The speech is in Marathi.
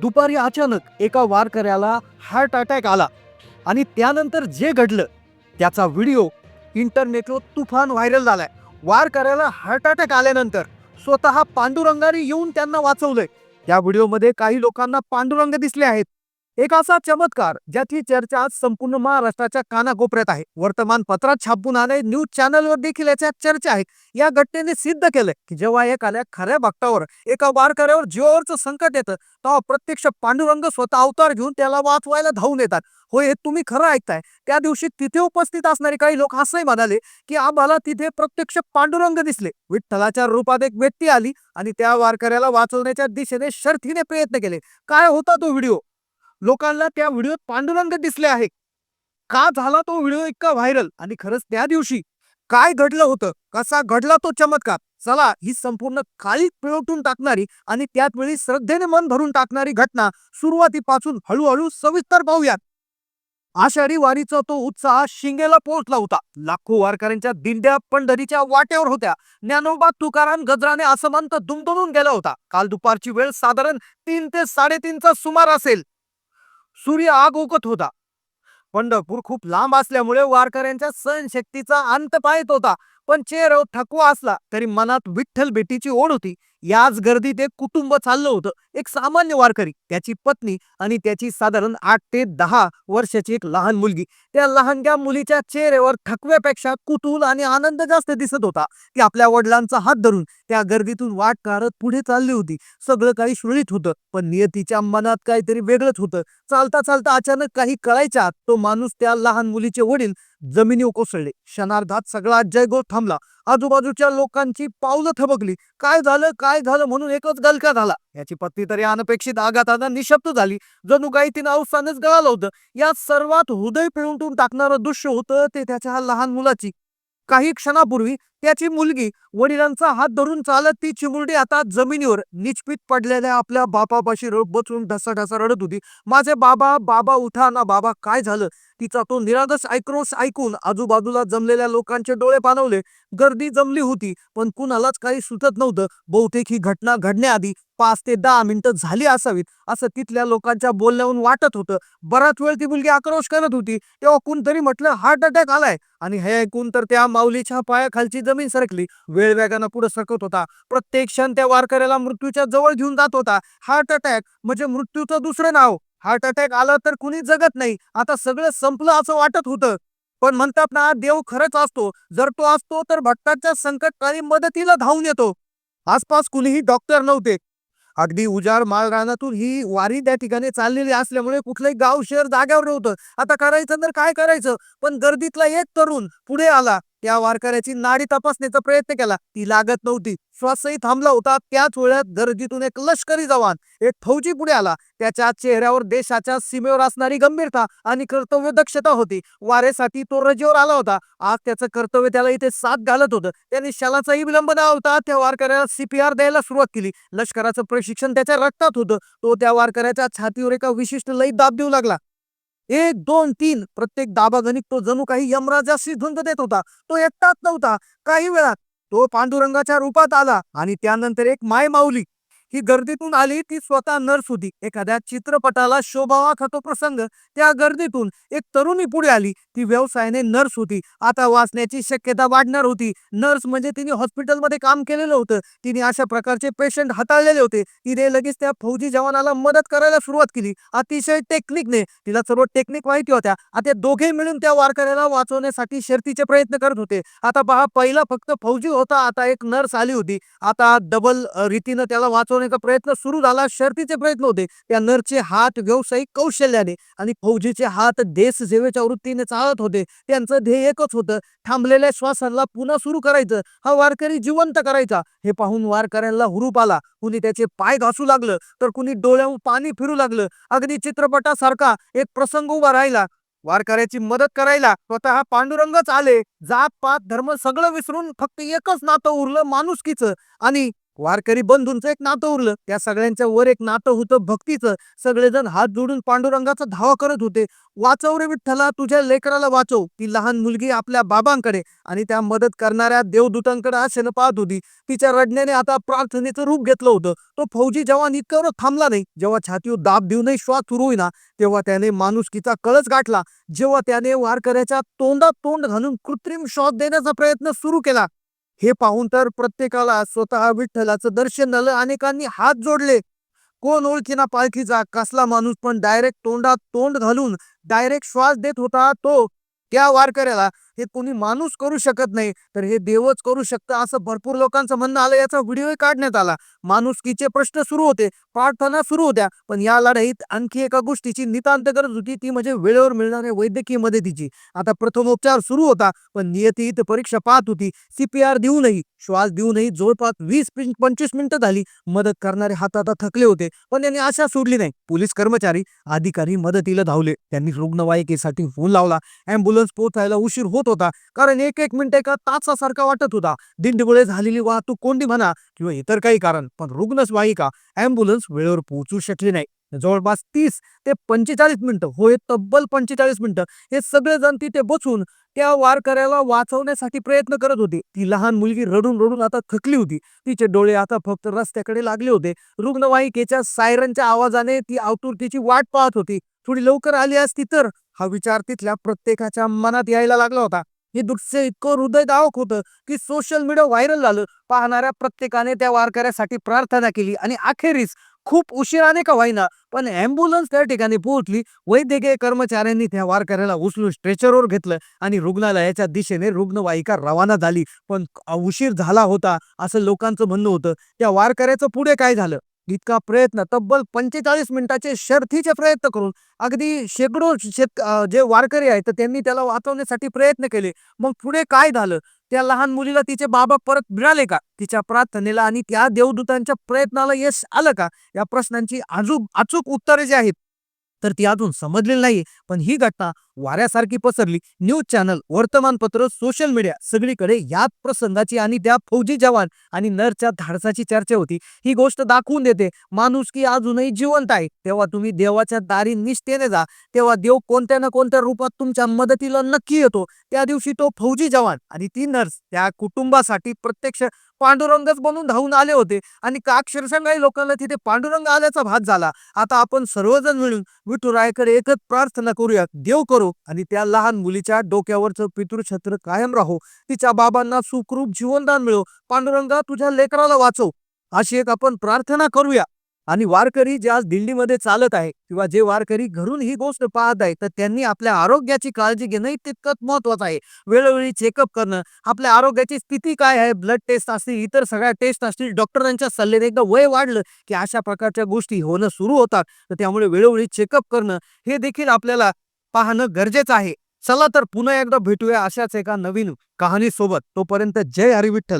दुपारी अचानक एका वारकऱ्याला हार्ट अटॅक आला आणि त्यानंतर जे घडलं त्याचा व्हिडिओ इंटरनेटवर तुफान व्हायरल झालाय. वारकऱ्याला हार्ट अटॅक आल्यानंतर स्वतः पांडुरंगाने येऊन त्यांना वाचवलंय. त्या व्हिडिओमध्ये काही लोकांना पांडुरंग दिसले आहेत. एक असा चमत्कार ज्याची चर्चा आज संपूर्ण महाराष्ट्राच्या कानाकोपऱ्यात आहे. वर्तमानपत्रात छापून आले न्यूज चॅनलवर देखील याच्या चर्चा आहे या घटनेने सिद्ध केलंय की जेव्हा एखाद्या खऱ्या भक्तावर एका वारकऱ्यावर जीवावरचं संकट येतं तेव्हा प्रत्यक्ष पांडुरंग स्वतः अवतार घेऊन त्याला वाचवायला धावून येतात. होय हे तुम्ही खरं ऐकताय. त्या दिवशी तिथे उपस्थित असणारे काही लोक असंही म्हणाले की आम्हाला तिथे प्रत्यक्ष पांडुरंग दिसले. विठ्ठलाच्या रूपात एक व्यक्ती आली आणि त्या वारकऱ्याला वाचवण्याच्या दिशेने शर्थीने प्रयत्न केले. काय होता तो व्हिडिओ? लोकांना त्या व्हिडिओत पांडुरंग दिसले आहे का झाला तो व्हिडिओ इतका व्हायरल? आणि खरंच त्या दिवशी काय घडलं होतं? कसा घडला तो चमत्कार? चला ही संपूर्ण काळी पिळवटून टाकणारी आणि त्याच वेळी श्रद्धेने मन भरून टाकणारी घटना सुरुवातीपासून हळूहळू सविस्तर पाहूयात. आषाढी वारीचा तो उत्साह शिंगेला पोहोचला होता. लाखो वारकऱ्यांच्या दिंड्या पंढरीच्या वाटेवर होत्या. ज्ञानोबा तुकाराम गजराने असमंत दुमदुमून गेला होता. काल दुपारची वेळ साधारण तीन ते साडेतीनचा सुमार असेल. सूर्य आगोकत होता. पंढरपूर खूप लांब असल्यामुळे वारकऱ्यांच्या सहनशक्तीचा अंत पाहत होता. पण चेहऱ्यावर हो थकवा असला तरी मनात विठ्ठल भेटीची ओढ होती. याच गर्दीत एक कुटुंब चाललं होतं. एक सामान्य वारकरी. त्याची पत्नी आणि त्याची साधारण आठ ते दहा वर्षाची एक लहान मुलगी. त्या लहानग्या मुलीच्या चेहऱ्यावर थकव्यापेक्षा कुतूल आणि आनंद जास्त दिसत होता. ती आपल्या वडिलांचा हात धरून त्या गर्दीतून वाट काढत पुढे चालली होती. सगळं काही सुरळीत होतं पण नियतीच्या मनात काहीतरी वेगळंच होतं. चालता चालता अचानक काही कळायच्या तो माणूस त्या लहान मुलीचे वडील जमिनी कोसळले. क्षणार्धात सगळा जयगोळ थांबला. आजूबाजूच्या लोकांची पावलं थबकली. काय झालं काय झालं म्हणून एकच गलका झाला. याची पत्नी तरी अनपेक्षित आघाताना निशब्द झाली. जणू काही तिनं अवसानच गळालं होतं. या सर्वात हृदय पिळून टाकणारं दृश्य होतं ते त्याच्या लहान मुलाची. काही क्षणापूर्वी त्याची मुलगी वडिलांचा हात धरून चालत ती चिमुरडी आता जमिनीवर निचपीत पडलेल्या आपल्या बापापाशी बसून ढसा ढसा रडत होती. माझे बाबा बाबा उठा ना बाबा काय झालं? तिचा तो निरागस ऐक्रोश ऐकून आजूबाजूला जमलेल्या लोकांचे डोळे पानवले गर्दी जमली होती पण कुणालाच काही सुचत नव्हतं. बहुतेक ही घटना घडण्याआधी पाच ते दहा मिनिटं झाली असावीत असं तिथल्या लोकांच्या बोलण्यावरून वाटत होतं. बराच वेळ ती मुलगी आक्रोश करत होती. तेव्हा कोणतरी म्हटलं हार्ट अटॅक आलाय. आणि हे ऐकून तर त्या माऊलीच्या पायाखालची जमीन सरकली. वेळ वेगानं पुढे सरकत होता. प्रत्येक क्षण त्या वारकऱ्याला मृत्यूच्या जवळ घेऊन जात होता. हार्ट अटॅक म्हणजे मृत्यूचं दुसरं नाव. हार्ट अटॅक आला तर कुणी जगत नाही. आता सगळं संपलं असं वाटत होतं. पण म्हणतात ना देव खरंच असतो. जर तो असतो तर भक्ताच्या संकटकाळी मदतीला धावून येतो. आसपास कुणीही डॉक्टर नव्हते. अगदी उजाड माळरानातून ही वारी त्या ठिकाणी चाललेली असल्यामुळे कुठलंही गाव शहर जाग्यावर नव्हतं. आता करायचं तर काय करायचं? पण गर्दीतला एक तरुण पुढे आला. त्या वारकऱ्याची नाडी तपासण्याचा प्रयत्न केला. ती लागत नव्हती. श्वासही थांबला होता. त्याच वेळात गर्दीतून एक लष्करी जवान एक फौजी पुढे आला. त्याच्या चेहऱ्यावर देशाच्या सीमेवर असणारी गंभीरता आणि कर्तव्य दक्षता होती. वारेसाठी तो रजेवर आला होता. आज त्याचं कर्तव्य त्याला इथे साथ घालत होतं. त्याने शालाचाही विलंब न होता त्या वारकऱ्याला सीपीआर द्यायला सुरुवात केली. लष्कराचं प्रशिक्षण त्याच्या रक्तात होतं. तो त्या वारकऱ्याच्या छातीवर एका विशिष्ट लई दाब देऊ लागला. एक दोन तीन प्रत्येक दाबागणिक तो जणू काही यमराजाशी झुंज देत होता. तो एकटाच नव्हता. काही वेळात तो पांडुरंगाच्या रूपात आला आणि त्यानंतर एक माय माऊली ही गर्दीतून आली ती स्वतः नर्स होती. एखाद्या चित्रपटाला शोभावा खातो प्रसंग त्या गर्दीतून एक तरुणी पुढे आली. ती व्यवसायाने नर्स होती. आता वाचण्याची शक्यता वाढणार होती. नर्स म्हणजे तिने हॉस्पिटलमध्ये काम केलेलं होतं. तिने अशा प्रकारचे पेशंट हाताळलेले होते. तिने लगेच त्या फौजी जवानाला मदत करायला सुरुवात केली. अतिशय टेक्निकने तिला सर्व टेक्निक माहिती होत्या. आता दोघे मिळून त्या वारकऱ्याला वाचवण्यासाठी शर्तीचे प्रयत्न करत होते. आता पहा पहिला फक्त फौजी होता आता एक नर्स आली होती. आता डबल रीतीनं त्याला वाचव वाचवण्याचा प्रयत्न सुरू झाला. शर्तीचे प्रयत्न होते. त्या नरचे हात व्यावसायिक कौशल्याने आणि फौजीचे हात देश सेवेच्या वृत्तीने चालत होते. त्यांचं ध्येय एकच होतं. थांबलेल्या श्वासाला पुन्हा सुरू करायचं. हा वारकरी जिवंत करायचा. हे पाहून वारकऱ्यांना हुरूप आला. कुणी त्याचे पाय घासू लागलं तर कुणी डोळ्याहून पाणी फिरू लागलं. अगदी चित्रपटासारखा एक प्रसंग उभा राहिला. वारकऱ्याची मदत करायला स्वतः पांडुरंगच आले. जात पात धर्म सगळं विसरून फक्त एकच नातं उरलं माणुसकीचं. आणि वारकरी बंधूंचं एक नातं उरलं. त्या सगळ्यांच्या वर एक नातं होतं भक्तीचं. सगळेजण हात जोडून पांडुरंगाचा धावा करत होते. वाचव रे विठ्ठला तुझ्या लेकराला वाचव. ती लहान मुलगी आपल्या बाबांकडे आणि त्या मदत करणाऱ्या देवदूतांकडे आशेनं पाहत होती. तिच्या रडण्याने आता प्रार्थनेचं रूप घेतलं होतं. तो फौजी जवान इतक्यावर थांबला नाही जेव्हा छातीवर दाब देऊनही श्वास सुरू होईना तेव्हा त्याने माणुसकीचा कळस गाठला. जेव्हा त्याने वारकऱ्याच्या तोंडात तोंड घालून कृत्रिम श्वास देण्याचा प्रयत्न सुरू केला हे पाहून तर प्रत्येकाला स्वतः विठ्ठलाचं दर्शन झालं अनेकांनी हात जोडले. कोण ओळखीना पालखीचा कसला माणूस पण डायरेक्ट तोंडात तोंड घालून डायरेक्ट श्वास देत होता तो. त्या वारकऱ्याला हे कोणी माणूस करू शकत नाही. तर हे देवच करू शकतं असं भरपूर लोकांचं म्हणणं आलं. याचा व्हिडिओ काढण्यात आला. माणुसकीचे प्रश्न सुरू होते प्रार्थना सुरू होत्या. पण या लढाईत आणखी एका गोष्टीची नितांत गरज होती. ती म्हणजे वेळेवर मिळणाऱ्या वैद्यकीय मदतीची. आता प्रथमोपचार सुरू होता पण नियती इथं परीक्षा पाहत होती. सीपीआर देऊनही श्वास देऊनही जवळपास वीस पंचवीस मिनिटं झाली. मदत करणारे हात आता थकले होते पण त्यांनी आशा सोडली नाही. पोलीस कर्मचारी अधिकारी मदतीला धावले. त्यांनी रुग्णवाहिकेसाठी फोन लावला. अँब्युलन्स पोहोचायला उशीर होत होता. कारण एक एक मिनिट एका तासासारखा वाटत होता. दिंडीमुळे झालेली वाहतूक कोंडी म्हणा किंवा इतर काही कारण. पण रुग्णवाहिका ॲम्ब्युलन्स वेळेवर पोहोचू शकली नाही. जवळपास तीस ते पंचेचाळीस मिनिटं. होय तब्बल पंचेचाळीस मिनिटं. हे सगळेजण तिथे बसून त्या वारकऱ्याला वाचवण्यासाठी प्रयत्न करत होते. ती लहान मुलगी रडून रडून आता थकली होती. तिचे डोळे आता फक्त रस्त्याकडे लागले होते. रुग्णवाहिकेच्या सायरनच्या आवाजाने ती आतुरतेची वाट पाहत होती. थोडी लवकर आली असती तर हा विचार तिथल्या प्रत्येकाच्या मनात यायला लागला होता. हे दृश्य इतकं हृदयदावक होतं की सोशल मीडिया व्हायरल झालं. पाहणाऱ्या प्रत्येकाने त्या वारकऱ्यासाठी प्रार्थना केली आणि अखेरीस खूप उशिराने का होईना पण ॲम्ब्युलन्स त्या ठिकाणी पोहोचली. वैद्यकीय कर्मचाऱ्यांनी त्या वारकऱ्याला उचलून स्ट्रेचरवर घेतलं आणि रुग्णालयाच्या दिशेने रुग्णवाहिका रवाना झाली. पण उशीर झाला होता असं लोकांचं म्हणणं होतं. त्या वारकऱ्याचं पुढे काय झालं? इतका प्रयत्न तब्बल पंचेचाळीस मिनिटाचे शर्थीचे प्रयत्न करून अगदी शेकडो शेत जे वारकरी आहेत तर त्यांनी त्याला वाचवण्यासाठी प्रयत्न केले. मग पुढे काय झालं? त्या लहान मुलीला तिचे बाबा परत मिळाले का? तिच्या प्रार्थनेला आणि त्या देवदूतांच्या प्रयत्नाला यश आलं का? या प्रश्नांची अजून अचूक उत्तरे जी आहेत तर ती अजून समजलेली नाही पण ही घटना वाऱ्यासारखी पसरली. न्यूज चॅनल वर्तमानपत्र सोशल मीडिया सगळीकडे याच प्रसंगाची आणि त्या फौजी जवान आणि नरच्या धाडसाची चर्चा होती. ही गोष्ट दाखवून देते माणूस की अजूनही जिवंत आहे. तेव्हा तुम्ही देवाच्या दारी निष्ठेने जा. तेव्हा देव कोणत्या ना कोणत्या रूपात तुमच्या मदतीला नक्की येतो. त्या दिवशी तो फौजी जवान आणि ती नर्स त्या कुटुंबासाठी प्रत्यक्ष पांडुरंगच बनून धावून आले होते. आणि का अक्षरशः काही लोकांना तिथे पांडुरंग आल्याचा भात झाला. आता आपण सर्वजण मिळून विठुरायाकडे एकच प्रार्थना करूया. देव करू आणि त्या लहान मुलीच्या डोक्यावरचं पितृछत्र कायम राहो. तिच्या बाबांना सुखरूप जीवनदान मिळो. पांडुरंगा तुझ्या लेकराला वाचव. अशी एक आपण प्रार्थना करूया. आणि वारकरी जे आज दिल्लीमध्ये चालत आहे किंवा जे वारकरी घरून ही गोष्ट पाहत आहे तर त्यांनी आपल्या आरोग्याची काळजी घेणंही तितकंच महत्वाचं आहे. वेळोवेळी चेकअप करणं आपल्या आरोग्याची स्थिती काय आहे ब्लड टेस्ट असतील इतर सगळ्या टेस्ट असतील डॉक्टरांच्या सल्ल्याने एकदा वय वाढलं की अशा प्रकारच्या गोष्टी होणं सुरू होतात. तर त्यामुळे वेळोवेळी चेकअप करणं हे देखील आपल्याला पाहणं गरजेचं आहे. चला तर पुन्हा एकदा भेटूया अशाच एका नवीन कहाणीसोबत. तोपर्यंत जय हरिविठ्ठल